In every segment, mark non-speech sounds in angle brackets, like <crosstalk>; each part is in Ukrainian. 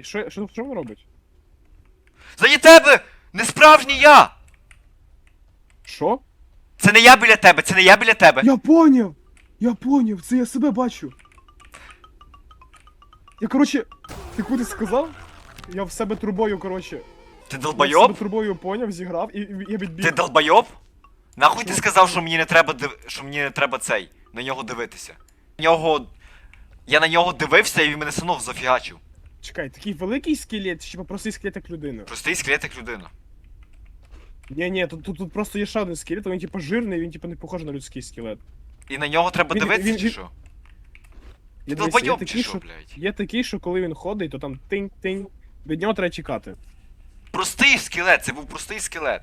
І що, що, що він робить? Заді тебе! Не справжній я! Що? Це не я біля тебе, це не я біля тебе. Я поняв! Я поняв, це я себе бачу. Я, короче, ти куди сказав? Я в себе трубою, короче. Ти Я в себе трубою поняв, зіграв і, і я відбіг. Ти долбойоб? Нахуй ти сказав, що мені не треба див... що мені не треба цей, на нього дивитися. На нього. Я на нього дивився і він мене санов зафігачив. Чекай, такий великий скелет, чи простий скелет як людина? Простий скелет як людина. Ні, ні, тут, тут, тут просто є ще один скелет, він типа жирний, він типа не похожий на людський скелет. І на нього треба Він- дивитися він- чи він- що? Ти дивися, є долбойоб чи такий, що, блядь? є такий, що коли він ходить, то там тинь-тинь. Від нього треба чекати. Простий скелет, це був простий скелет.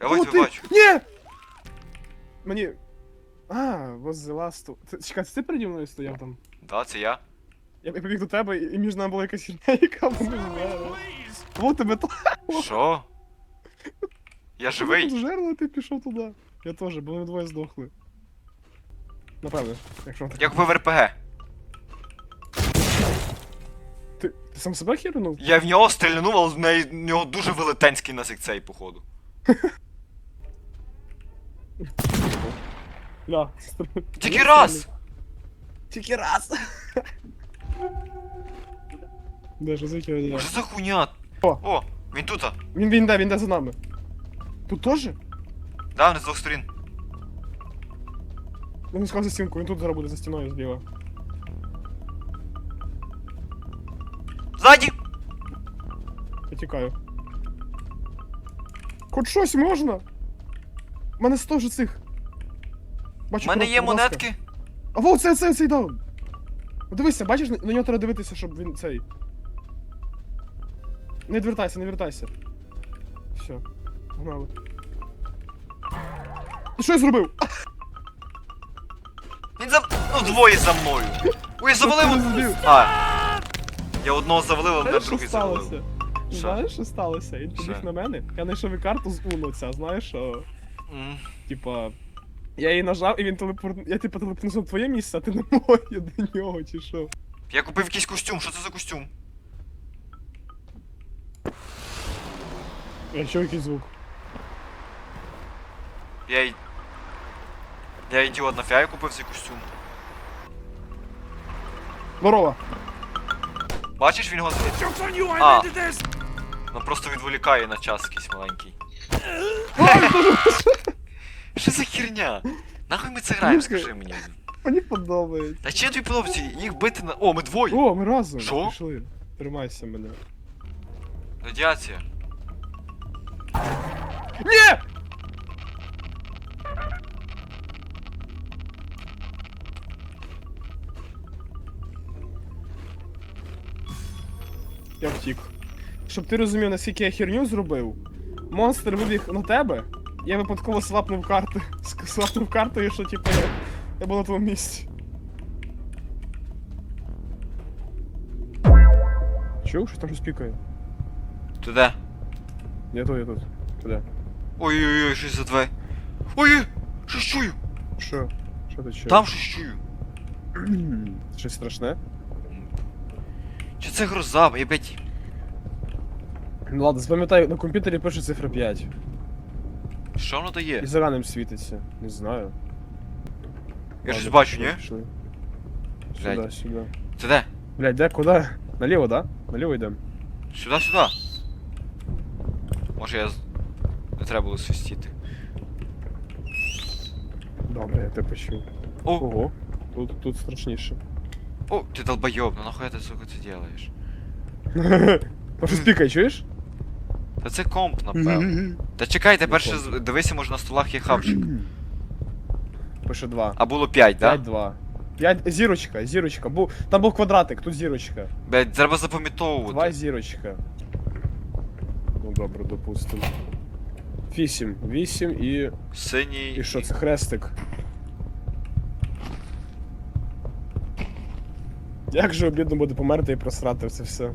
Я О, ось ти- бачу. Ні! Мені. А, возле ласту. Ти- Чекай, це ти переді мною стояв там? Да, це я. Я я побіг до тебе, і між нами була якась херня, яка мене. Вот тебе то. Що? Я живий. Жерло, ти пішов туди. Я теж, бо ми двоє здохли. Напевно, якщо так. Я купив РПГ. Ти, ти сам себе хернув? Я в нього стрільнув, але в неї- в нього дуже велетенський насик цей, походу. <laughs> Ля. Тільки раз! Тільки раз! Ж звідки я? Що за хуйня? О. О, він тут. Він він де, він де за нами. Тут теж? Да, він з двох сторін. Він сховав за стінку, він тут зараз буде за стіною зліва. Ззаді! Я тікаю. Хоч щось можна? У мене 100 вже цих. У Бачу, мене коробку, є будь ласка. монетки. А во, це, це, цей даун. Дивися, бачиш, на, нього треба дивитися, щоб він цей. Не відвертайся, не вертайся. Все. Погнали. Ти що я зробив? Він за. Ну, двоє за мною. Ой, я завалив одного. А. Я одного завалив, а мене Знаєш, що другий завалив. сталося? Що? Знаєш, що сталося? Він побіг Що? на мене. Я знайшов і карту з Uno ця, знаєш, що. М. Типа. Я її нажав і він телепорт. Я типа телепортнувся на твоє місце, а ти на моє до нього, чи що? Я купив якийсь костюм, що це за костюм? Я чув якийсь звук. Я й. Я ідіот нафіга я купив цей костюм. Здорово! Бачиш, він його. А. Ну просто відволікає на час якийсь маленький. <laughs> Що за херня? Нахуй ми це граємо, скажи мені. Мені подобається. Та чим тобі подобається їх бити на. О, ми двоє! О, ми разом. Що? Пішли. Тримайся мене. Радіація. Ні! Я втік. Щоб ти розумів, наскільки я херню зробив, монстр вибіг на тебе, я випадково ск- Свапнув карту і що, типу, я, я був на твоєму місці. Чув, що там щось пікає? Ти де? Я тут, я тут. Туди. Ой-ой-ой, щось за двері. Ой-ой! Щось чую! Що? Що ти чуєш? Там щось чую. Щось страшне? Чи це гроза? Я блять. Ну ладно, запам'ятай, на комп'ютері пише цифра 5. Що воно І дає? зеленим світиться. Не знаю. Я щось Ладно, бачу, пішли, ні? пішли. Блядь. Сюди, сюди. Це де? Блять, де, куди? Наліво, да? Наліво йдемо. Сюди, сюди. Може я. з- Не треба було свистіти. Добре, я тебе почув. О! Ого. Тут, тут страшніше. О, ти долбойоб, ну нахуя ти, сука, це делаєш? <laughs> Може спікай, чуєш? Та це комп, напевно. Та чекайте, перше з- дивися, може на столах є хавчик. Пише 2. А було 5, да? 5-2. 5, зірочка, зірочка. Бу... Там був квадратик, тут зірочка. Блять, треба Два запам'ятовувати. зірочка. Ну добре, допустимо. 8. 8 і. Синій. І що, це хрестик? Як же обідно буде померти і просрати це все?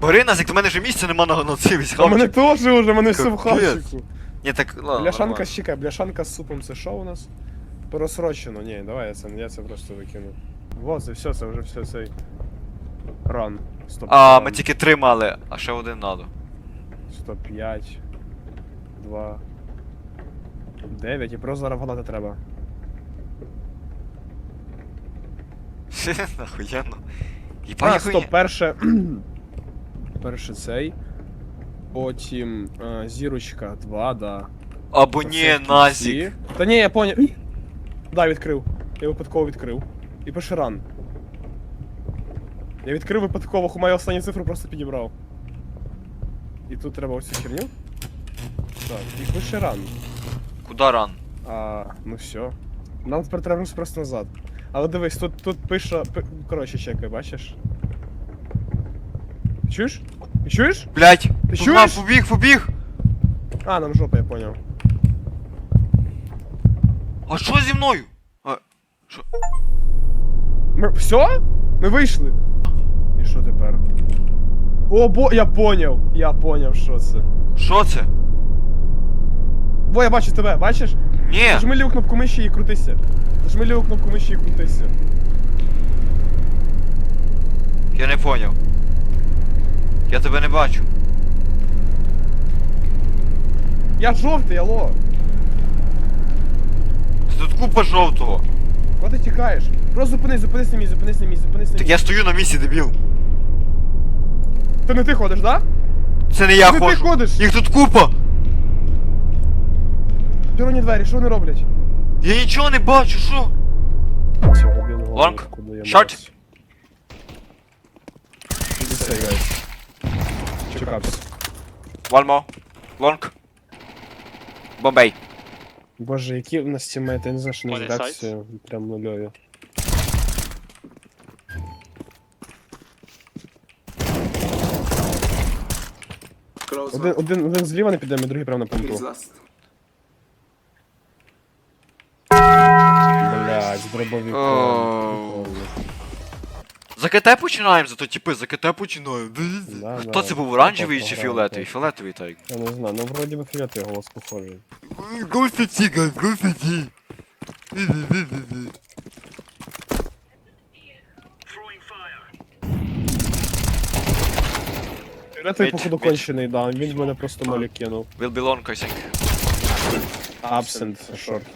Бери нас, як до мене вже місця нема на, на весь А мене хавчик. теж уже, мене все в Капець. хавчику. Ні, так, ладно. Бляшанка, нормально. чекай, бляшанка з супом це що у нас? Просрочено, ні, давай я це, я це просто викину. Вот, це все, це вже все цей. Ран. 100 А, ми тільки три мали, а ще один надо. 105. 2. 9. І просто зараз вгадати треба. <laughs> Нахуєнно. А, Єбать, стоп, хуйня. перше. <clears throat> перше цей. Потім е, зірочка 2, да. Або ні, в кінці. Назік. Та ні, я поняв. Да, відкрив. Я випадково відкрив. І пише ран. Я відкрив випадково, мою останню цифру просто підібрав. І тут треба ось цю херню. Так, і пише ран. Куда ран? А, ну все. Нам тепер треба просто назад. Але дивись, тут, тут пише. пи- Коротше, чекай, бачиш? Чуєш? Ти чуєш? Блять! Ти чуєш? Побіг, побіг! А, нам жопа, я поняв. А що зі мною? А, Ми... Все? Ми вийшли. І що тепер? О, бо я поняв! Я поняв, що це. що це? Во, я бачу тебе, бачиш? Ні! Нажми ліву кнопку миші і крутися. Нажми ліву кнопку миші і крутися. Я не поняв. Я тебе не бачу. Я жовтий, алло. Ти Тут купа жовтого. Куди ти тікаєш? Просто зупинись, зупинись на місці, зупинись на місці, зупинись на Так я стою на місці, дебіл. Ти не ти ходиш, да? Це не я Це ти ходжу. ходиш. Їх тут купа. Червоні двері, що вони роблять? Я нічого не бачу, що? Long? Short? Чекався. One more. Long. Бомбей. Боже, які в нас тімейти, я не знаю, що не Вони зрекцію, прям нульові. Один, one. один, один зліва не піде, другий прямо на He's помпу. last. Блядь, з дробовиком. Оу. За КТ починаємо, зато типи, за КТ починаємо. Да, Хто да. це був оранжевий чи пограли, фіолетовий? так. Фіолетовий так. Я не знаю, ну вроді би фіолетовий голос похожий. Go сиди, guys. Фіолетовий, походу, кончений, да, він в мене просто молі кинув. Will be long, I think. Абсент, шорт.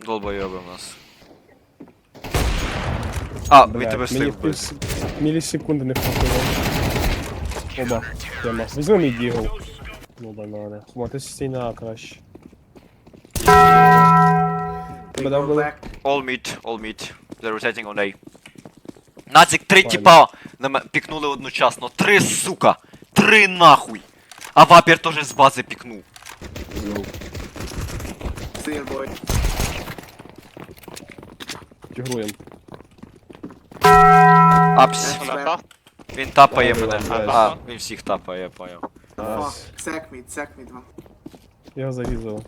Долбойоби у нас. А, він тебе встиг пів вбити. мілісекунди не хватило. Оба, тема. Візьми мій дігл. Ну, банани. Хума, ти стій на А краще. All meat, all meat. They're rotating on A. Нацик, три Файно. тіпа на ме- пікнули одночасно. Три, сука! Три нахуй! А вапір теж з бази пікнув. Clear boy. Тігруєм. Апс. Він тапає мене. А, він всіх тапає, я поняв. Fuck. Найс. Sack mid, sack mid. Я зарізав.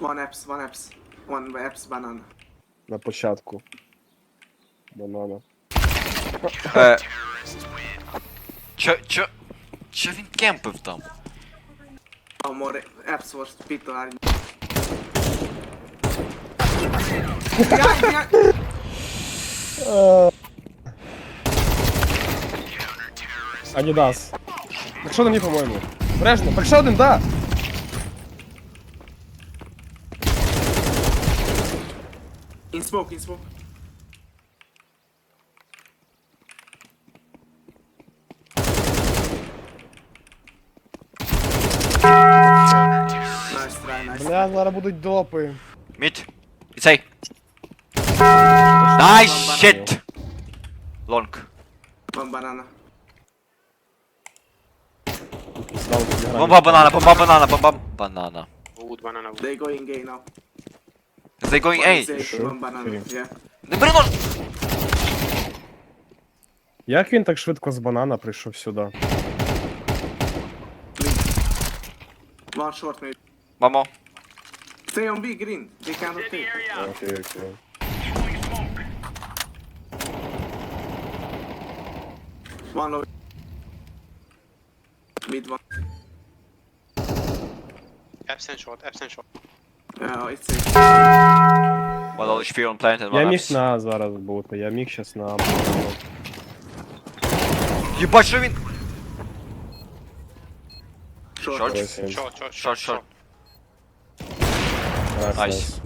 One apps, one apps. One apps banana. На початку. Банана. Е, Чо, чо, чо він кемпив там? Oh, more apps was people are. Yeah, yeah. Адідас. Так що там ні, по-моєму? Бережно, так ще один, да! In smoke, in smoke. Nice try, nice Бля, зараз будуть допи. Мід. І цей. Найс щит! Лонг. One banana. Став тобі грати. Бомба банана, бомба банана, бомба банана. Wood banana. They going gay now. Is they going One is A? A, Sure. one banana. Okay. Yeah. Не бери нож! Як він так швидко з банана прийшов сюди? One short mid. Мамо. Stay on B green. They cannot take. Окей, окей. One low. Mid one. Absent short, absent short. Uh, it's a. One HP on plant and Я one міг apps. на зараз бути, я міг щас на. Єбать, що він? Шорт. Шорт? Ось він. Що, що, Шорт, шорт. Раз, Найс. раз.